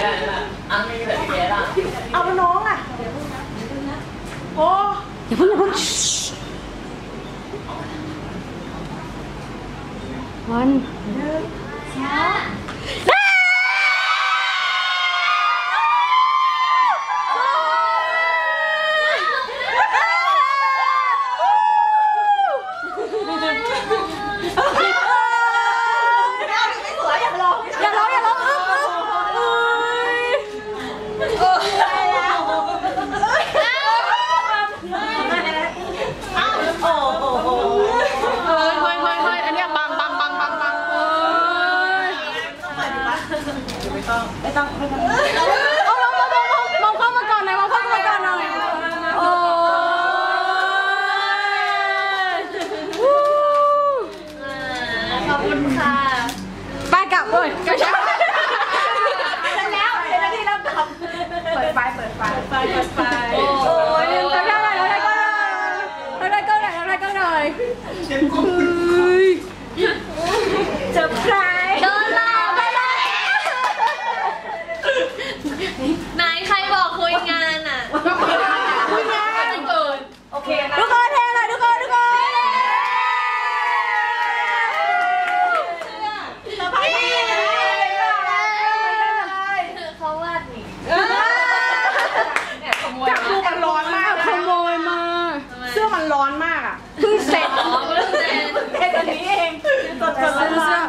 เอาแล้วน้องอะโอ้อย่าเพิ่งอย่าเพิ่งวันอย่ ไม่ต้องไม่ต้องเอามองมองมองมองเข้ามาก่อนหน่อยมองเข้ามาก่อนหน่อยโอ้ยวู้ขอบคุณค่ะไปกลับเลยกลับช้าแล้วเป็นหน้าที่เริ่มทำเปิดไฟเปิดไฟเปิดไฟเปิดไฟโอ้โอ้ยยทำได้ไหมทำได้ก็ได้ทำได้ก็ได้ทำได้ก็ได้เฮ้ย เจอใคร โดนหลอกไปเลย ไหนใครบอกคุยงานอะคุยงานเกินโอเคนะทุกคนเทเลยทุกคนทุกคนเซอร์ไพรส์เขาวาดนี่จับดูมันร้อนมากขโมยมาเสื้อมันร้อนมากอะเพิ่งเสร็จอ๋อเพิ่งเซ็นแค่อันนี้เองสดๆร้อน